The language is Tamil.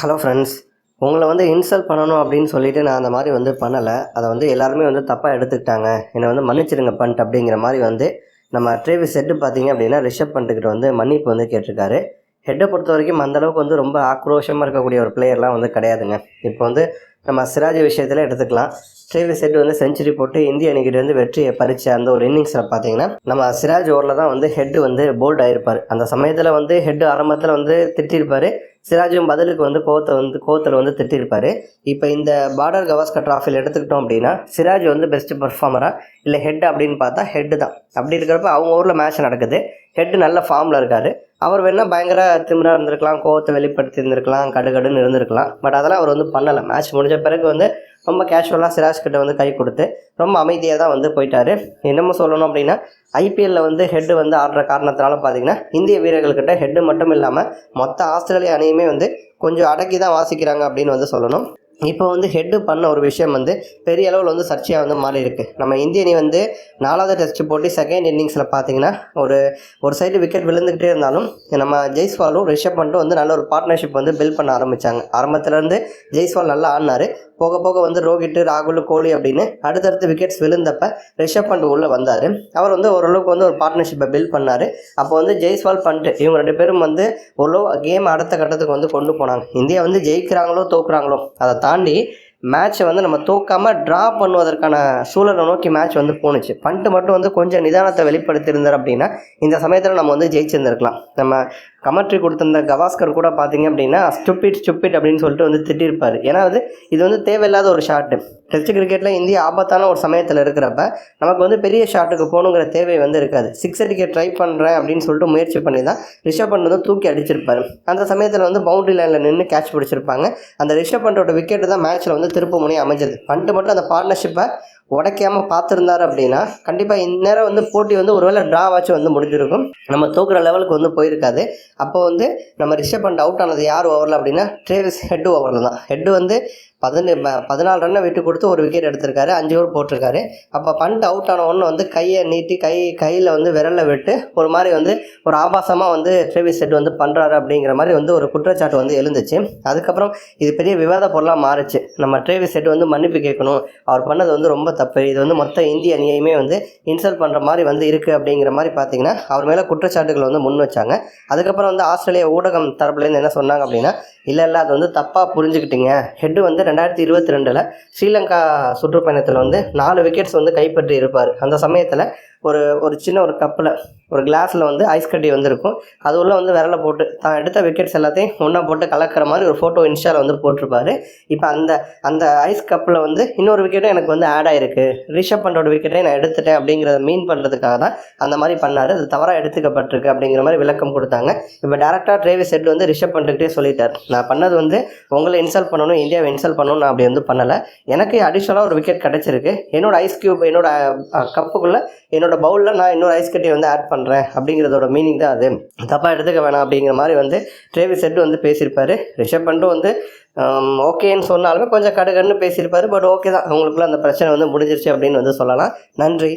ஹலோ ஃப்ரெண்ட்ஸ் உங்களை வந்து இன்சல்ட் பண்ணணும் அப்படின்னு சொல்லிட்டு நான் அந்த மாதிரி வந்து பண்ணலை. அதை வந்து எல்லாருமே வந்து தப்பாக எடுத்துக்கிட்டாங்க. என்னை வந்து மன்னிச்சிடுங்க பண்ணிட்டு அப்படிங்கிற மாதிரி வந்து நம்ம ட்ரேவி செட்டு பார்த்தீங்க அப்படின்னா ரிஷப் பண்ணிட்டு வந்து மன்னிப்பு வந்து கேட்டிருக்காரு. ஹெட்டை பொறுத்த வரைக்கும் அந்தளவுக்கு வந்து ரொம்ப ஆக்ரோஷமாக இருக்கக்கூடிய ஒரு பிளேயர்லாம் வந்து கிடையாதுங்க. இப்போ வந்து நம்ம சிராஜ் விஷயத்தில் எடுத்துக்கலாம். ட்ரேவி செட் வந்து செஞ்சுரி போட்டு இந்திய அணிக்கிட்ட வந்து வெற்றியை பறிச்ச அந்த ஒரு இன்னிங்ஸில் பார்த்தீங்கன்னா நம்ம சிராஜ் ஓவரில் தான் வந்து ஹெட் வந்து போல்ட் ஆகிருப்பார் அந்த சமயத்தில் வந்து ஹெட் ஆரம்பத்தில் வந்து திட்டிருப்பார். சிராஜும் பதிலுக்கு வந்து கோவத்தை வந்து கோவத்தில் வந்து திட்டிருப்பார். இப்போ இந்த பார்டர் கவாஸ்கர் ட்ராஃபியில் எடுத்துக்கிட்டோம் அப்படின்னா சிராஜ் வந்து பெஸ்ட் பெர்ஃபார்மரா இல்லை ஹெட் அப்படின்னு பார்த்தா ஹெட் தான். அப்படி இருக்கிறப்ப அவங்க ஊரில் மேட்ச் நடக்குது. ஹெட் நல்ல ஃபார்மில் இருக்கார். அவர் வேணால் பயங்கர திமிராக இருந்திருக்கலாம் கோவத்தை வெளிப்படுத்தி இருந்திருக்கலாம் கடுகடுன்னு இருந்திருக்கலாம். பட் அதெல்லாம் அவர் வந்து பண்ணலை. மேட்ச் முடிஞ்ச பிறகு வந்து ரொம்ப கேஷுவலாக சிராஜ் கிட்ட வந்து கை கொடுத்து ரொம்ப அமைதியாக தான் வந்து போயிட்டாரு. என்னமோ சொல்லணும் அப்படின்னா ஐபிஎல்ல வந்து ஹெட்டு வந்து ஆடுற காரணத்தினால பார்த்தீங்கன்னா இந்திய வீரர்கள்கிட்ட ஹெட்டு மட்டும் இல்லாமல் மொத்த ஆஸ்திரேலிய அணியுமே வந்து கொஞ்சம் அடக்கி தான் வாசிக்கிறாங்க அப்படின்னு வந்து சொல்லணும். இப்போ வந்து ஹெட்டு பண்ண ஒரு விஷயம் வந்து பெரிய அளவில் வந்து சர்ச்சையாக வந்து மாறி இருக்கு நம்ம இந்திய அணி வந்து நாலாவது டெஸ்ட் போட்டி செகண்ட் இன்னிங்ஸில் பார்த்தீங்கன்னா ஒரு ஒரு சைடு விக்கெட் விழுந்துக்கிட்டே இருந்தாலும் நம்ம ஜெய்ஸ்வாலும் ரிஷப் பண்ணிட்டு வந்து நல்ல ஒரு பார்ட்னர்ஷிப் வந்து பில்ட் பண்ண ஆரம்பித்தாங்க ஆரம்பத்துலேருந்து ஜெய்ஸ்வால் நல்லா ஆடினார். போக போக வந்து ரோஹித் ராகுல் கோலி அப்படின்னு அடுத்தடுத்து விக்கெட்ஸ் விழுந்தப்ப ரிஷப் பண்ட் உள்ளே வந்தார். அவர் வந்து ஓரளவுக்கு வந்து ஒரு பார்ட்னர்ஷிப்பை பில்ட் பண்ணார். அப்போ வந்து ஜெய்ஸ்வால் பண்ணிட்டு இவங்க ரெண்டு பேரும் வந்து ஓரளவு கேம் அடுத்த கட்டத்துக்கு வந்து கொண்டு போனாங்க. இந்தியா வந்து ஜெயிக்கிறாங்களோ தோக்குறாங்களோ அதை தாண்டி மேட்ச்சை வந்து நம்ம தோக்காமல் ட்ரா பண்ணுவதற்கான சூழலை நோக்கி மேட்ச் வந்து போணுச்சு. பண்ட்டு மட்டும் வந்து கொஞ்சம் நிதானத்தை வெளிப்படுத்தியிருந்தார் அப்படின்னா இந்த சமயத்தில் நம்ம வந்து ஜெயிச்சிருந்திருக்கலாம். நம்ம கமெண்ட்ரி கொடுத்திருந்த கவாஸ்கர் கூட பார்த்தீங்க அப்படின்னா ஸ்டுப்பிட் ஸ்டுப்பிட் அப்படின்னு சொல்லிட்டு வந்து திட்டிருப்பார். ஏன்னா வந்து இது வந்து தேவையில்லாத ஒரு ஷாட்டு டெஸ்ட் கிரிக்கெட்டில் இந்தியா ஆபத்தான ஒரு சமயத்தில் இருக்கிறப்ப நமக்கு வந்து பெரிய ஷாட்டுக்கு போகணுங்கிற தேவை வந்து இருக்காது. சிக்ஸ் அடிக்க ட்ரை பண்ணுறேன் அப்படின்னு சொல்லிட்டு முயற்சி பண்ணி தான் ரிஷப் பண்ட் வந்து தூக்கி அடிச்சிருப்பாரு. அந்த சமயத்தில் வந்து பவுண்டரி லைனில் நின்று கேட்ச் பிடிச்சிருப்பாங்க. அந்த ரிஷப் பண்டோட விக்கெட்டு தான் மேட்ச்சில் வந்து திருப்பு முனையை அமைஞ்சது. பண்ட்டு மட்டும் அந்த பார்ட்னர்ஷிப்பை உடைக்காம பார்த்துருந்தாரு அப்படின்னா கண்டிப்பாக இந்நேரம் வந்து போட்டி வந்து ஒருவேளை ட்ராவாச்சும் வந்து முடிஞ்சிருக்கும். நம்ம தோக்குற லெவலுக்கு வந்து போயிருக்காது. அப்போ வந்து நம்ம ரிஷப் பண்ட் அவுட் ஆனது யார் ஓவரில் அப்படின்னா ட்ரேவிஸ் ஹெட் ஓவரில் தான். ஹெட் வந்து பதினு ப- பதினாலு ரன்னை விட்டு கொடுத்து ஒரு விக்கெட் எடுத்திருக்காரு. அஞ்சு ஓவர் போட்டிருக்காரு. அப்போ பண்ட் அவுட் ஆன உடனே வந்து கையை நீட்டி கை கையில் வந்து விரலை விட்டு ஒரு மாதிரி வந்து ஒரு ஆபாசமாக வந்து ட்ரேவிஸ் செட் வந்து பண்ணுறாரு அப்படிங்கிற மாதிரி வந்து ஒரு குற்றச்சாட்டு வந்து எழுந்துச்சு. அதுக்கப்புறம் இது பெரிய விவாத பொருளாக மாறுச்சு. நம்ம ட்ரேவிஸ் செட் வந்து மன்னிப்பு கேட்கணும். அவர் பண்ணது வந்து ரொம்ப தப்பு. இது வந்து மொத்த இந்திய அணியையுமே வந்து இன்சல்ட் பண்ணுற மாதிரி வந்து இருக்குது அப்படிங்கிற மாதிரி பார்த்தீங்கன்னா அவர் மேலே குற்றச்சாட்டுகள் வந்து முன் வச்சாங்க. அதுக்கப்புறம் வந்து ஆஸ்திரேலிய ஊடகம் தரப்புலேருந்து என்ன சொன்னாங்க அப்படின்னா இல்லை இல்லை அது வந்து தப்பாக புரிஞ்சுக்கிட்டீங்க. ஹெட்டு வந்து ரெண்டாயிரத்தி இருபத்தி ரெண்டில் ஸ்ரீலங்கா சுற்றுப்பயணத்தில் வந்து நாலு விக்கெட்ஸ் வந்து கைப்பற்றி இருப்பார் அந்த சமயத்தில் ஒரு ஒரு சின்ன ஒரு கப்பில் ஒரு கிளாஸில் வந்து ஐஸ் கட்டி வந்திருக்கும். அது உள்ள வந்து விரலை போட்டு தான் எடுத்த விக்கெட்ஸ் எல்லாத்தையும் ஒன்றா போட்டு கலக்கிற மாதிரி ஒரு ஃபோட்டோ இன்ஸ்டாவில் வந்து போட்டிருப்பாரு. இப்போ அந்த அந்த ஐஸ் கப்பில் வந்து இன்னொரு விக்கெட்டும் எனக்கு வந்து ஆட் ஆயிருக்கு. ரிஷப் பண்டோட விக்கெட்டே நான் எடுத்துட்டேன் அப்படிங்கிறத மீன் பண்ணுறதுக்காக தான் அந்த மாதிரி பண்ணார். அது தவறாக எடுத்துக்கப்பட்டிருக்கு அப்படிங்கிற மாதிரி விளக்கம் கொடுத்தாங்க. இப்போ டேரெக்டாக ட்ரேவிஸ் செட் வந்து ரிஷப் பண்ணிக்கிட்டே சொல்லிட்டார். நான் பண்ணது வந்து உங்களை இன்சல்ட் பண்ணணும் இந்தியாவை இன்சல்ட் பண்ணணும் நான் அப்படி வந்து பண்ணலை. எனக்கு அடிஷ்னலாக ஒரு விக்கெட் கிடச்சிருக்கு. என்னோட ஐஸ் கியூப் என்னோட கப்புக்குள்ளே என்னோட பவுலில் நான் இன்னொரு ஐஸ் கட்டியை வந்து ஆட் பண்ணுறேன் அப்படிங்கிறதோட மீனிங் தான் அது. தப்பாக எடுத்துக்க வேணாம் அப்படிங்கிற மாதிரி வந்து ட்ரேவிஸ் செட் வந்து பேசியிருப்பார். ரிஷப் பண்டும் வந்து um, ஓகேன்னு சொன்னாலுமே கொஞ்சம் கடுகன்னு பேசியிருப்பார். பட் ஓகே தான். அவங்களுக்குலாம் அந்த பிரச்சனை வந்து முடிஞ்சிருச்சு அப்படின்னு வந்து சொல்லலாம். நன்றி.